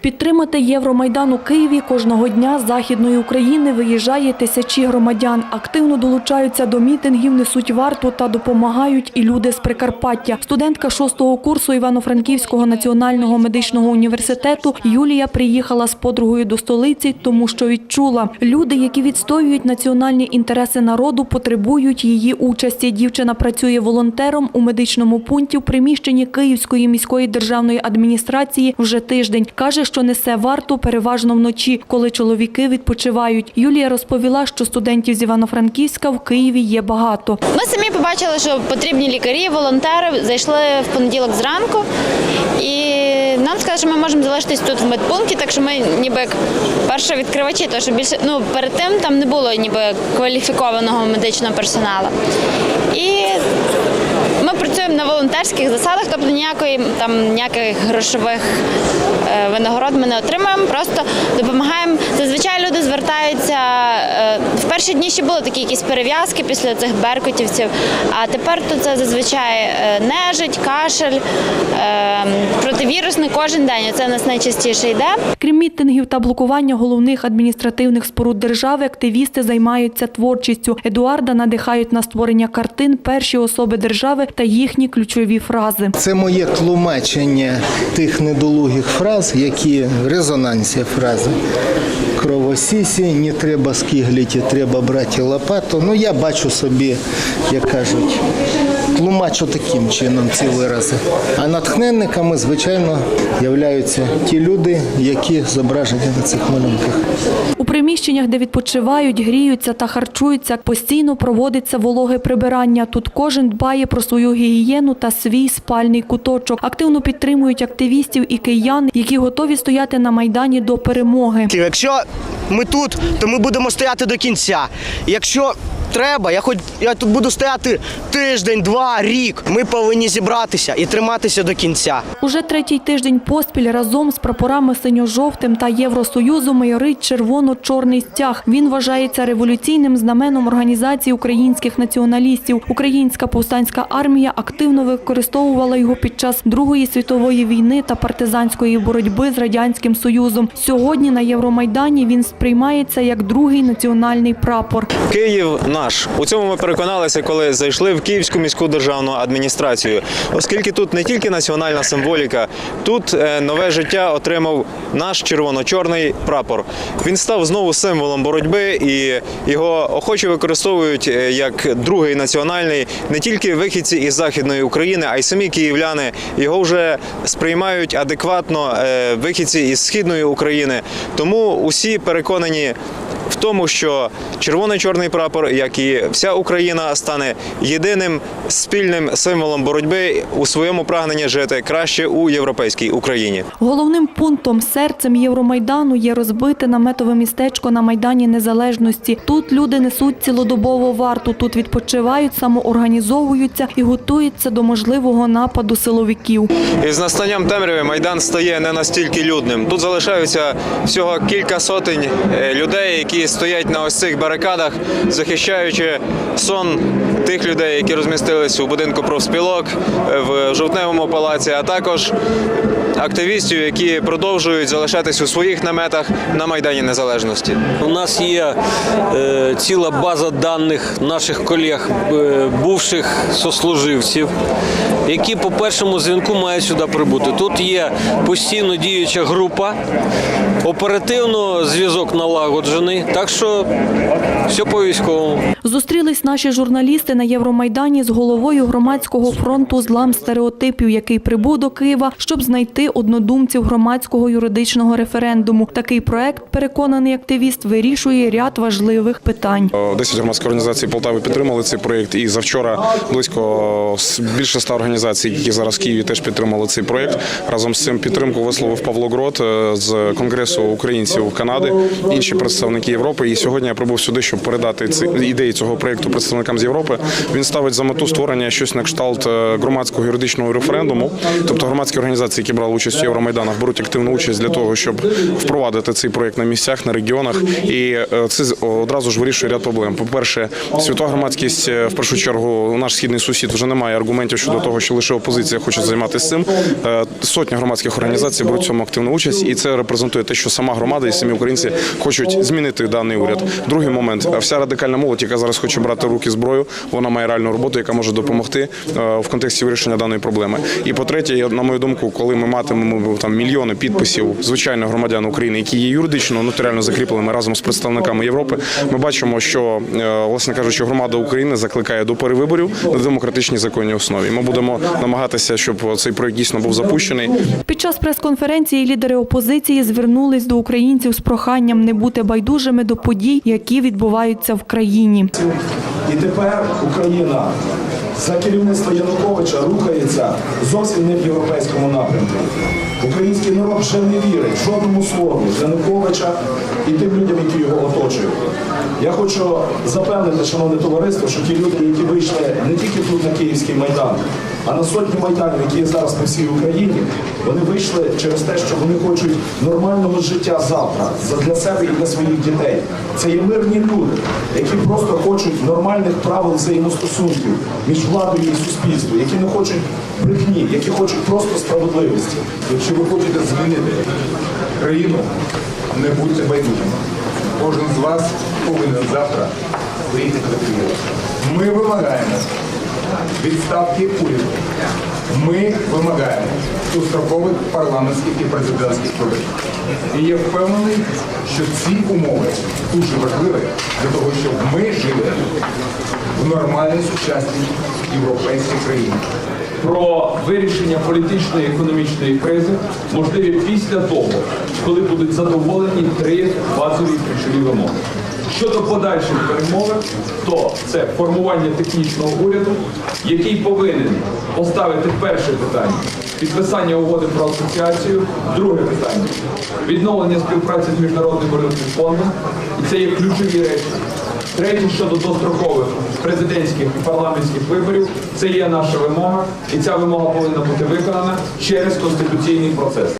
Підтримати Євромайдан у Києві кожного дня з Західної України виїжджає тисячі громадян. Активно долучаються до мітингів, несуть варту та допомагають і люди з Прикарпаття. Студентка шостого курсу Івано-Франківського національного медичного університету Юлія приїхала з подругою до столиці, тому що відчула, люди, які відстоюють національні інтереси народу, потребують її участі. Дівчина працює волонтером у медичному пункті в приміщенні Київської міської державної адміністрації вже тиждень. Каже, що несе варту переважно вночі, коли чоловіки відпочивають. Юлія розповіла, що студентів з Івано-Франківська в Києві є багато. Ми самі побачили, що потрібні лікарі, волонтери зайшли в понеділок зранку, і нам сказали, що ми можемо залишитись тут в медпункті, так що ми ніби як перші відкривачі, тому що більше ну перед тим там не було ніби кваліфікованого медичного персоналу. І волонтерських засадах, тобто ніякої там ніяких грошових е, винагород ми не отримуємо, просто допомагаємо. Зазвичай люди звертаються е, в перші дні ще були такі якісь перев'язки після цих беркутівців. А тепер то це зазвичай е, нежить, кашель, противірусний кожен день. Це у нас найчастіше йде. Крім мітингів та блокування головних адміністративних споруд держави, активісти займаються творчістю. Едуарда надихають на створення картин перші особи держави та їхні ключові фрази. Це моє тлумачення тих недолугих фраз, які резонансі фрази. Кровосісі, не треба скигліті, треба брати лопату. Ну я бачу собі, як кажуть, тлумачу таким чином ці вирази. А натхненниками, звичайно, являються ті люди, які зображені на цих малюнках. У приміщеннях, де відпочивають, гріються та харчуються, постійно проводиться вологе прибирання. Тут кожен дбає про свою гігієну та свій спальний куточок. Активно підтримують активістів і киян, які готові стояти на майдані до перемоги. Якщо ми тут, то ми будемо стояти до кінця. Якщо треба, я хоч я тут буду стояти тиждень, два, рік. Ми повинні зібратися і триматися до кінця. Уже третій тиждень поспіль разом з прапорами синьо-жовтим та Євросоюзу майорить червоно-чорний стяг. Він вважається революційним знаменом організації українських націоналістів. Українська повстанська армія активно використовувала його під час Другої світової війни та партизанської боротьби з радянським союзом. Сьогодні на Євромайдані він сприймається як другий національний прапор. Київ наш. У цьому ми переконалися, коли зайшли в Київську міську державну адміністрацію, оскільки тут не тільки національна символіка, тут е, нове життя отримав наш червоно-чорний прапор. Він став знову символом боротьби, і його охоче використовують е, як другий національний не тільки вихідці із західної України, а й самі київляни. Його вже сприймають адекватно е, вихідці із східної України. Тому усі переконані в тому, що червоно-чорний прапор, як і вся Україна, стане єдиним спільним символом боротьби у своєму прагненні жити краще у європейській Україні. Головним пунктом серцем Євромайдану є розбите наметове містечко на Майдані Незалежності. Тут люди несуть цілодобову варту, тут відпочивають, самоорганізовуються і готуються до можливого нападу силовиків. І з настанням темряви майдан стає не настільки людним. Тут залишаються всього кілька сотень е, людей, які стоять на ось цих барикадах, захищаючи сон тих людей, які розмістились у будинку профспілок е, в жовтневому палаці, а також активістів, які продовжують залишатись у своїх наметах на майдані незалежності. У нас є е, ціла база даних наших колег, е, бувших сослуживців, які по першому дзвінку мають сюди прибути. Тут є постійно діюча група, оперативно зв'язок налагоджений, так що все по військовому. Зустрілись наші журналісти на Євромайдані з головою громадського фронту «Злам стереотипів», який прибув до Києва, щоб знайти однодумців громадського юридичного референдуму. Такий проект, переконаний активіст, вирішує ряд важливих питань. 10 громадських організацій Полтави підтримали цей проєкт. І завчора близько більше ста організацій, які зараз в Києві, теж підтримали цей проєкт. Разом з цим підтримку висловив Павло Грот е, з Конгресу українців Канади, інші представники Європи. І сьогодні я прибув сюди, щоб передати ці ідеї цього проєкту представникам з Європи. Він ставить за мету створення щось на кшталт е, громадського юридичного референдуму, тобто громадські організації, які брали участь у Євромайданах, беруть активну участь для того, щоб впровадити цей проект на місцях, на регіонах. І е, це одразу ж вирішує ряд проблем. По-перше, світова громадськість е, в першу чергу, наш східний сусід вже не має аргументів щодо того, що лише опозиція хоче займатися цим. Е, Сотня громадських організацій беруть в цьому активну участь, і це репрезентує те, що сама громада і самі українці хочуть змінити даний уряд. Другий момент вся радикальна молодь, яка зараз хоче брати в руки зброю, вона має реальну роботу, яка може допомогти в контексті вирішення даної проблеми. І по-третє, я- на мою думку, коли ми матимемо там мільйони підписів звичайних громадян України, які є юридично нотаріально закріпленими разом з представниками Європи, ми бачимо, що е, власне кажучи, громада України закликає до перевиборів на демократичній законній основі. Ми будемо намагатися, щоб цей проект дійсно був запущений. Під час прес-конференції лідери опозиції звернулись до українців з проханням не бути байдужими до подій, які відбуваються в країні. І тепер Україна за керівництва Януковича рухається зовсім не в європейському напрямку. Український народ вже не вірить жодному слову Януковича і тим людям, які його оточують. Я хочу запевнити, шановне товариство, що ті люди, які вийшли не тільки тут на Київський майдан, а на сотні майданів, які є зараз по всій Україні, вони вийшли через те, що вони хочуть нормального життя завтра за- для себе і для своїх дітей. Це є мирні люди, які просто хочуть нормальних правил взаємостосунків між владою і суспільством, які не хочуть брехні, які хочуть просто справедливості. Якщо ви хочете змінити країну, не будьте байдужими. Кожен з вас повинен завтра вийти до Києва. Ми вимагаємо відставки уряду. Ми вимагаємо дострокових парламентських і президентських виборів. І я впевнений, що ці умови дуже важливі для того, щоб ми жили в нормальній сучасній європейській країні. Про вирішення політичної і економічної кризи можливі після того, коли будуть задоволені три базові ключові вимоги. Щодо подальших перемовин, то це формування технічного уряду, який повинен поставити перше питання підписання угоди про асоціацію, друге питання відновлення співпраці з міжнародним валютним фондом, і це є ключові речі. Третє щодо дострокових президентських і парламентських виборів це є наша вимога, і ця вимога повинна бути виконана через конституційний процес.